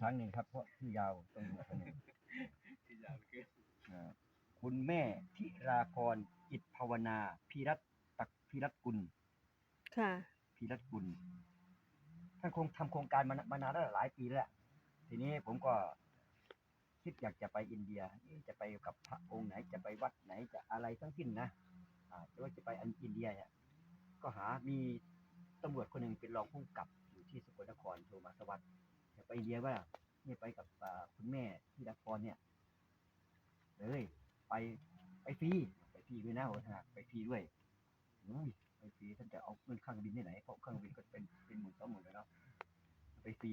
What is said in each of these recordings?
ครั้งหนึ่งครับ เพราะชื่อยาวต้องดูคนหนึ่งที่ยาวเกินอ่าคุณแม่ธิราพรจิตภาวนาพีรัตตักพีรัตกุล ค่ะพีรัตกุลท่านคงทำโครงการมานมานานแล้วหลายปีแล้วแหละทีนี้ผมก็คิดอยากจะไปอินเดียเอ๊ะจะไปกับพระองค์ไหนจะไปวัดไหนจะอะไรทั้งสิ้นนะอ่าจะว่าจะไปอันอินเดียเนี่ยก็หามีตำรวจคนหนึ่งเป็นรองผู้กำกับอยู่ที่สกลนครโทรมาสวัสดิ์ จะไปอินเดียว่าเนี่ยไปกับคุณแม่ที่นครเนี่ย เลยไปไปฟรีไปฟรีด้วยนะโหทหารไปฟรีด้วยอุ้ยไปฟรีท่านจะเอาเงินเครื่องบินที่ไหนเพราะเครื่องบินก็เป็นเป็นหมื่นสองหมื่นแล้วเนาะไปฟรี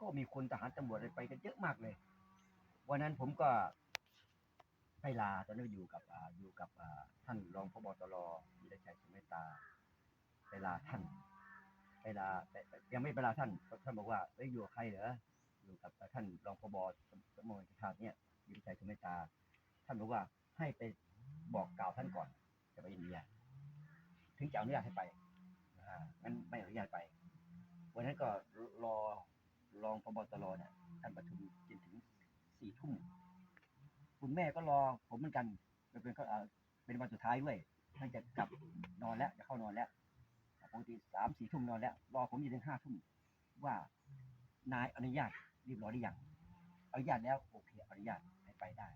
ก็มีคนทหารตำรวจอะไรไปกันเยอะมากเลยวันนั้นผมก็ไปลาตอนนั้นอยู่กับอยู่กับท่านรองพบตรวีรชัยสุเมตตาไปลาท่าน ไปลาแต่ยังไม่ไปลาท่านท่านบอกว่าเอ้ยอยู่กับใครเหรออยู่กับท่านรองพบสมนชาติเนี่ยวิริชัยสุเมตตา ท่านบอกว่าให้ไปบอกกล่าวท่านก่อนจะไปอินเดีย ถึงจะอนุญาตให้ไปอ่างั้นไม่อนุญาตไป วันนั้นก็รอรองพบตรเนี่ยท่านประชุมจนถึงสี่ทุ่มคุณแม่ก็รอผมเหมือนกันเป็นก็เออเป็นวันสุดท้ายด้วยท่านจะกลับนอนแล้วจะเข้านอนแล้ว ปกติสามสี่ทุ่มนอนแล้ว รอผมอยู่ถึงห้าทุ่มว่านายอนุญาตเรียบร้อยหรือยังอนุญาตแล้วโอเคอนุญาตให้ไปได้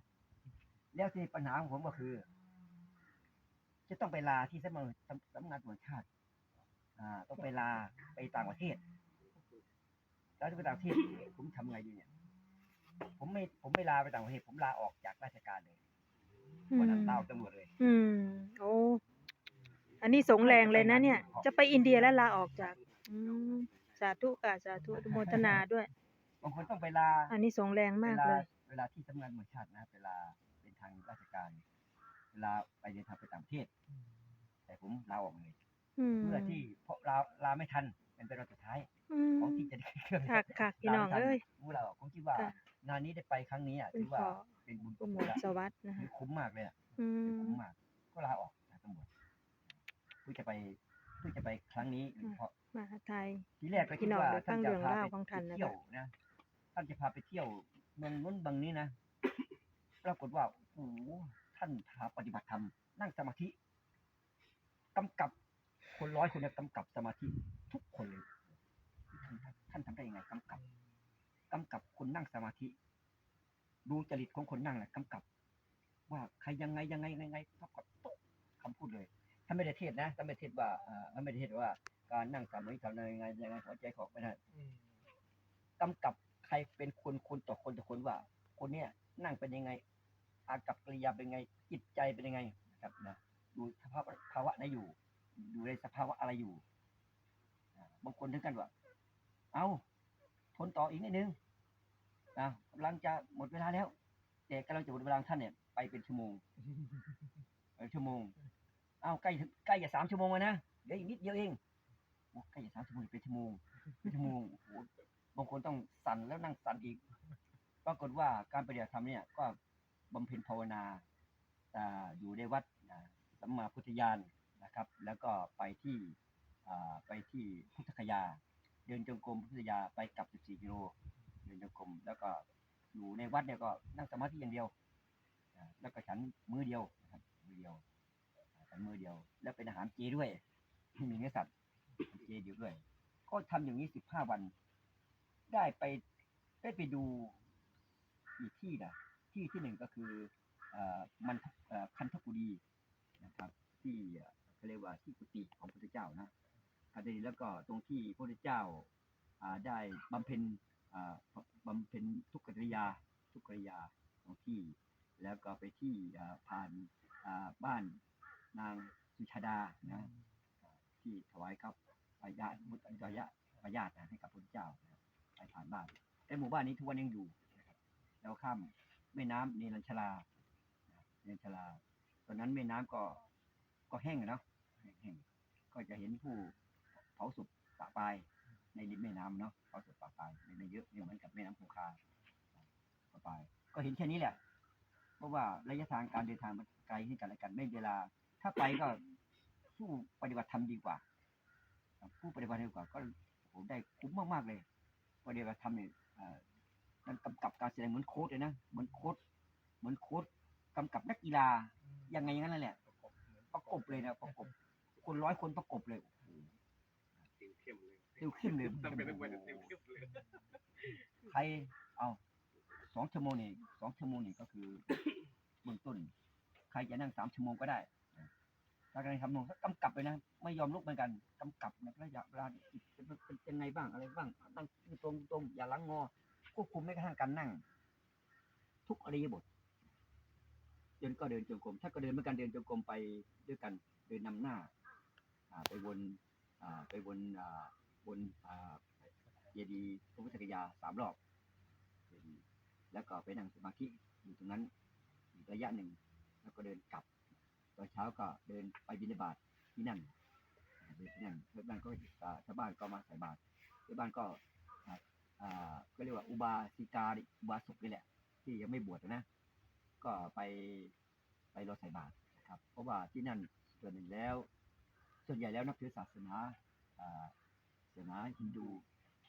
แล้วทีนี้ปัญหาของผมก็คือ จะต้องไปลาที่สำนักสำสำนักงานตำรวจแห่งชาติอ่าต้องไปลาไปต่างประเทศ แล้วจะไปต่างประเทศผมทำไงดีเนี่ย ผมไม่ผมไม่ลาไปต่างประเทศ ผมลาออกจากราชการเลยอืวันมนั้นลาออกตำรวจเลย อืม โอ้ อันนี้สงแรงเลยนะเนี่ย จะไปอินเดียแล้วลาออกจากอืมสาธุค่ะสาธุอนุโมทนาด้วย บางคนต้องไปลาอันนี้สงแรงมากเวเลลาย เวลาที่ทำงานเหมือนชาตินะเวลาเป็นทางราชการ เวลาไปเดินทางไปต่างประเทศ แต่ผมลาออกเลยอืมเพื่อที่เพราะลาลาไม่ทันเป็นเป็นวันสุดท้ายอืมของที่จะได้เครื่องค่ะค่ะพี่น้องเอ้ยรู้เราผมคิดว่า ค่ะงานนี้ได้ไปครั้งนี้อะเป็นถือว่าขอ เป็นบุญโปรกุโมศทลสวัสดนะถืคะอคุ้มมากเลยอะอืถือมคุ้มมากก็ลาออกจากตำรวจ เพื่อจะไปเพื่อจะไปครั้งนี้โดยเฉพาะมหาไทยทีแรกก็พี่คิดน้องว่าได้ฟัท่านงจะเรื่องพาราไปวของท่านนะคะเที่ยวนะท่านจะพาไปเที่ยวเมืองนู้นบางนี้นะปรากฏว่าโอ้โหท่านพาปฏิบัติธรรมนั่งสมาธิกำกับคนร้อยคนเนี่ยกำกับสมาธิทุกคนเลยท่านท่านทำได้ยังไงกำกับกำกับคนนั่งสมาธิ ดูจริตของคนนั่งแหละกำกับ ว่าใครยังไงยังไงยังไงเท่ากับโต๊ะคำพูดเลยท่านไม่ได้เทศนะท่านไม่ได้เทศว่าอ่อท่านไม่ได้เทศว่าการนั่งสมาธิทำยังไงยังไงหัวใจของไม่ได้กำกับใครเป็นคนคนต่อคนต่อคนว่า คนเนี้ยนั่งเป็นยังไง อากับกิริยาเป็นยังไง จิตใจเป็นยังไงนะครับนะดูสภาพภาวะไหนอยู่อยู่ในสภาวะอะไรอยู่บางคนถึงกันว่า เอาทนต่ออีกนิดนึงนะกำลังจะหมดเวลาแล้ว แต่กำลังจะหมดเวลาท่านเนี่ย ไปเป็นชั่วโมงไปชั่วโมง เอาใกล้ใกล้จะสามชั่วโมงแล้วนะเดี๋ยวอีกนิดเดียวเองใกล้จะสามชั่วโมงเป็นชั่วโมงเป็นชั่วโมงโอ้โหบางคนต้องสั่นแล้วนั่งสั่นอีก ปรากฏว่าการปฏิบัติธรรมเนี่ยก็บำเพ็ญภาวนาอยู่ในวัดสัมมาพุทธญาณนะครับ แล้วก็ไปที่ไปที่พุทธคยา เดินจงกรมพุทธคยาไปกลับ 14 กิโล เดินจงกรมแล้วก็อยู่ในวัดเนี่ยก็นั่งสมาธิอย่างเดียว แล้วก็ฉันมือเดียวนะครับมือเดียว ฉันมือเดียว แล้วเป็นอาหารเจด้วยไม่มีเนื้อสัตว์เจเดียด้วย ก็ทำอย่างนี้15วัน ได้ไปได้ไปดูอีกที่นะที่ที่หนึ่งก็คืออ่อมันอ่อคันธกุดีนะครับ ที่เอ่อเขาเรียกว่าที่กุฏิของพระพุทธเจ้านะคันธกุดีแล้วก็ตรงที่พระพุทธเจ้าอ่าได้บำเพ็ญอ่าบำเพ็ญทุกขกิริยาทุกขกิริยาตรงที่ แล้วก็ไปที่อ่าผ่านอ่าบ้าน นางสุชาดานะที่ถวายครับปายามุตอัญญะปายาตนะให้กับพระพุทธเจ้านะไปผ่านบ้านแต่หมู่บ้านนี้ทุกวันยังอยู่นะครับแล้วข้ามแม่น้ำเนรัญชลาเนรัญชลา ตอนนั้นแม่น้ำก็ก็แห้งอะเนาะแห้งก็จะเห็นผู้เผาศพปะปลายในริมแม่น้ำเนาะเผาศพปะปลายไม่เยอะเหมือนกับแม่น้ำคงคาปะปลาย ก็เห็นแค่นี้แหละ เพราะว่าระยะทางการเดินทางมันไกลขึ้กันและกันไม่เวลา ถ้าไปก็สู้ปฏิบัติธรรมดีกว่าผู้ปฏิบัติธรรมดีกว่า ก็โอ้โหได้คุ้มมากๆเลยปฏิบัติธรรมเนี่ยเอ่อมันกำกับการแสดงเหมือนโค้ดเลยนะเหมือนโค้ดเหมือนโค้ดกำกับนักกีฬายังไงอย่างนั้นแหละประกบเลยนะประกบ คนร้อยคนประกบเลยโอ้โหติวเข้มเลยติวเข้มเลยจำเป็นต้องไปติวเข้มเลยใครเอาสองชั่วโมงนี่สองชั่วโมงนี่ก็คือเบื้องต้น ใครจะนั่งสามชั่วโมงก็ได้ ถ้าการทำนงกำกับเลยนะ ไม่ยอมลุกเหมือนกันกำกับในระยะเวลาเป็นเป็นเป็นไงบ้างอะไรบ้างนั่งตรงตรงอย่าล้างงอควบคุมไม่กระทั่งการนั่ง ทุกอริยบทเดินก็เดินจงกรมถ้าก็เดินเหมือนกันเดินจงกรมไปด้วยกันเดินนำหน้าอ่าไปวนอ่าไปวนอ่าวนอ่าเยดีพระพุทธกยาสามรอบ แล้วก็ไปนั่งสมาธิอยู่ตรงนั้นอีกระยะหนึ่งแล้วก็เดินกลับ ตอนเช้าก็เดินไปบิณฑบาตที่นั่นอ่าเดินที่นั่นแล้วบ้านก็อ่าชาวบ้านก็มาใส่บาตรชาวบ้านก็อ่าอ่าก็เรียกว่าอุบาสิกาดิอุบาสกนี่แหละ ที่ยังไม่บวชนะ ก็ไปไปรอใส่บาตรนะครับ เพราะว่าที่นั่นส่วนหนึ่งแล้ว ส่วนใหญ่แล้วนับถือศาสนาอ่าศาสนาฮินดู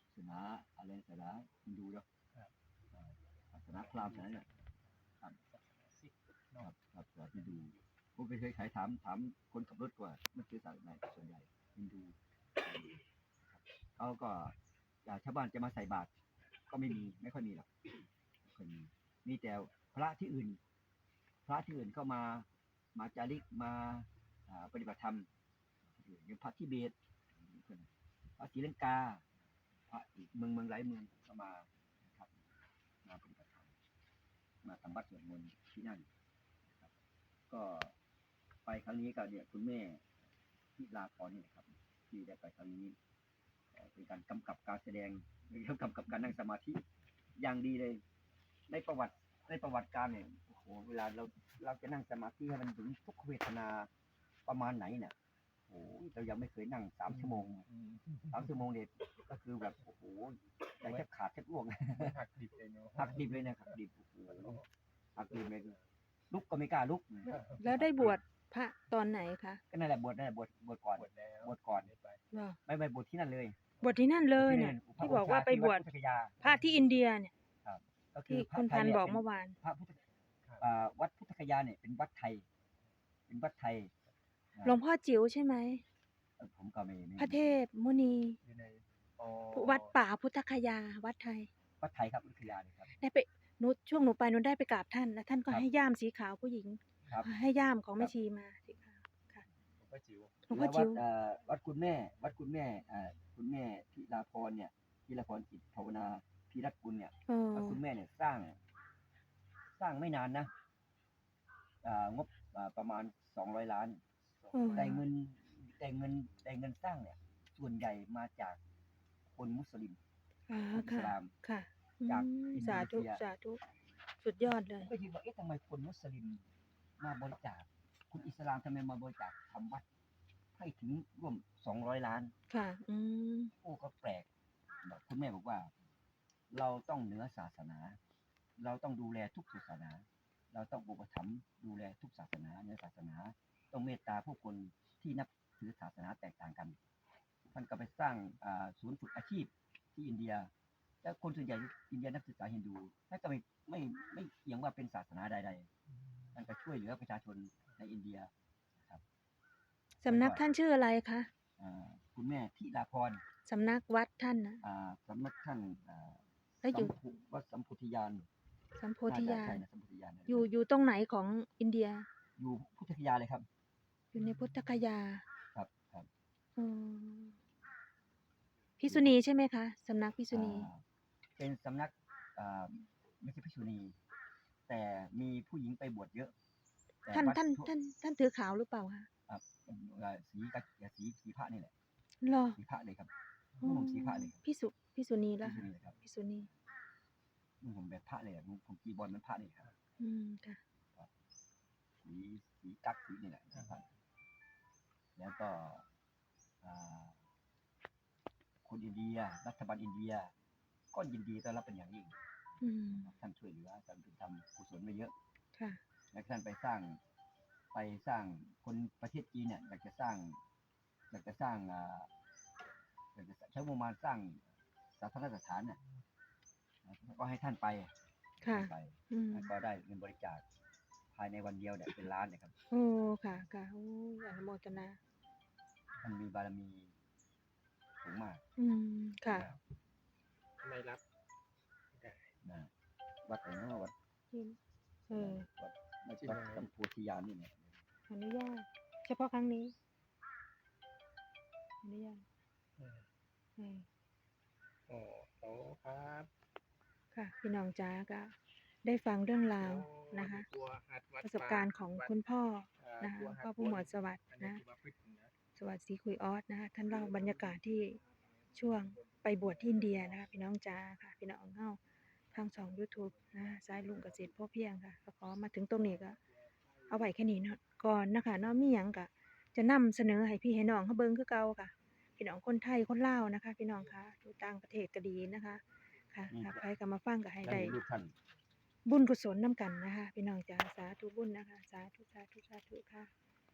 ศาสนาอะไรศาสนาฮินดูเนาะอ่าศาสนาพราหมณ์ศาสนาเนี่ยครับครับครับศาสนาฮินดู ผมไปเคยขายถามถามคนขับรถกว่า มันคือศาสนาไหนส่วนใหญ่ฮินดูเขาก็ชาวบ้านจะมาใส่บาตรก็ไม่มีไม่ค่อยมีหรอกไม่ค่อยมีมีแต่พระที่อื่น พระที่อื่นเข้ามามาจาริกมาปฏิบัติธรรมอย่างพระทิเบตพระศรีลังกาพระอีกเมืองเมืองหลายเมืองก็มานะครับมาปฏิบัติธรรมมาทำวัดสวดมนต์ที่นั่นก็ ไปครั้งนี้ก็เนี่ยคุณแม่ที่ลาพรเนี่ยนะครับ ที่ได้ไปครั้งนี้เอ่อเป็นการกำกับการแสดงหรือกำกับการนั่งสมาธิอย่างดีเลยในประวัติในประวัติการเนี่ยโอ้โหเวลาเราเราจะนั่งสมาธิให้มันถึงทุกขเวทนาประมาณไหนเนี่ยโอ้ยเรายังไม่เคยนั่งสามชั่วโมงสามชั่วโมงเนี่ยก็คือแบบโอ้โหใจแทบขาดแทบร่วงหักดิบเลยเนาะหักดิบเลยนะหักดิบโอ้โหหักดิบเลยลุกก็ไม่กล้าลุก แล้วได้บวช พระตอนไหนคะก็นั่นแหละบวชนั่นแหละบวชบวชก่อนหมดแล้วบวชก่อนไม่ไปเหรอไม่ไปบวชที่นั่นเลยบวชที่นั่นเลยเนี่ยที่บอกว่าไปบวชที่ดพุทธคยาพระที่อินเดียเนี่ยก็อที่พระคุณไทพัยนเยบอกป็เมื่อวานพระพุทธอ่าวัดพุทธคยาเนี่ยเป็นวัดไทย เป็นวัดไทยหลวงพ่อจิ๋วใช่ไหมเอ่อผมก็ไม่ไม่พระเทพมุนีอยู่ในอ๋อวัดป่าพุทธคยา วัดไทย วัดไทยครับพุทธคยาเลยครับได้ไปหนูช่วงหนูไปหนูได้ไปกราบท่าน แล้วท่านก็ครับให้ย่ามสีขาวผู้หญิง ครับให้ย่ามของแม่ชีมาสีขาวค่ะผมก็จิ๋วหลวงพ่อแล้ววัจิ๋ดวเอ่อวัดคุณแม่ วัดคุณแม่เอ่อคุณแม่พิลาพรเนี่ยพิลาพรจิตภาวนาพิรัตกุลเนี่ยเออวัดคุณแม่เนี่ยสร้าง สร้างไม่นานนะอ่างบอ่าประมาณสองร้อยล้านเออ แต่เงินแต่เงินแต่เงินสร้างเนี่ย ส่วนใหญ่มาจากคนมุสลิมอ่าคนอิสค่ะ ลาม ค่ะจากอืมอินโดสานีธุเซียสาธุ สุดยอดเลยผมก็คิดว่าเอ๊ะทำไมคนมุสลิม มาบริจาคคนอิสลามทำไมมาบริจาคทำวัดให้ถึงร่วมสองร้อยล้าน ค่ะ อืมโอ้ก็แปลกบอกคุณแม่บอกว่า เราต้องเหนือศาสนา เราต้องดูแลทุกศาสนา เราต้องอุปถัมภ์ดูแลทุกศาสนาในศาสนา ต้องเมตตาผู้คนที่นับถือศาสนาแตกต่างกันท่านก็ไปสร้างอ่าศูนย์ฝึกอาชีพที่อินเดีย แล้วคนส่วนใหญ่อินเดียนับถือศาสนาฮินดูท่านก็ไม่ไม่ไม่เอียงว่าเป็นศาสนาใด ๆ ท่านก็ช่วยเหลือประชาชนในอินเดียสำนักท่านชื่ออะไรคะอ่าคุณแม่ทิลาพรสำนักวัดท่านนะอ่าสำนักท่านอ่าแล้วอยู่สัมพุวัดสัมพุทธยานสัมโพธิญาน่จะใช่ณนะสัมพุทธยานนะอยู่อยู่ตรงไหนของอินเดีย อยู่พุทธคยาเลยครับ อยู่ในพุทธคยาครับครับอืมพิษุณีใช่ไหมคะสำนักพิษุณี อ่าเป็นสำนักอ่าไม่ใช่พิษุณี แต่มีผู้หญิงไปบวชเยอะแต่ท่านวัดท่านทั่วท่านท่านถือขาวหรือเปล่าคะอ่าอ่าสีกับสีสีพระนี่แหละ เหรอสีพระเลยครับอ๋นุ่องห่มสีพระเลยครับพิสุพิษุณีพิละษุค่ะณีเลยครับพิษุณีนุ่งห่มแบบพระเลยอะนุ่งผมจีบอลมันพระนี่ครับ อืมค่ะ สีสีกั๊กสีนี่แหละนะครับ แล้วก็อ่าคนอินเดีย รัฐบาลอินเดีย ก็ยินดีต้อนรับเป็นอย่างยิ่ง อืมท่านช่วยเหลือท่านทำกุศลไว้เยอะ ค่ะ และท่านไปสร้าง ไปสร้างคนประเทศจีนเนี่ยอยากจะสร้างอยากจะสร้างอ่าอยากจะใช้งบประมาณสร้างศาธารณสถานเนี่ยก็ให้ท่านไปค่ะไปอืมแล้วก็ได้เงินบริจาคภายในวันเดียวเนี่ยเป็นล้านเนะครับ โอ้ ค่ะ ค่ะโอ้ยอนุโมทนาท่านมีบารมีสูงมาก อืม ค่ะ ไม่รับ นะวัดไหนเนาะวัดเออวัดวัดวัดกัมพูชยานนี่เนี่ยอนุญาตเฉพาะครั้งนี้อนุญาตเออโอ้โหครับค่ะ พี่น้องจ้าก็ได้ฟังเรื่องราวนะคะกลัวหัดวัดประสบการณ์ของคุณพ่ออ่านะคะกลัวหัดพ่อผู้หมวดสวัสดิ์อันนี้นะคือว่าพึ่งนะสวัสดิ์ศรีคุยออสนะคะท่านเล่าบรรยากาศที่ช่วงไปบวชที่อินเดียนะคะพี่น้องจ้าค่ะ พี่น้องเฮา ทางช่อง YouTube นะสายลุงเกษตรพ่อเพียงค่ะก็ขอมาถึงตรงนี้ก็ เอาไว้แค่นี้เนาะก่อนนะคะเนาะมีหยังก็จะนำเสนอให้พี่ให้น้องเขาเบิ่งคือเก่าค่ะ พี่น้องคนไทยคนลาวนะคะ พี่น้องค่ะอยู่ต่างประเทศก็ดีนะคะค่ะถ้าใครก็มาฟังก็ให้ได้ได้รูปท่านบุญกุศลนํกันนะคะ พี่น้องจ้าสาธุบุญนะคะ สาธุสาธุสาธุค่ะ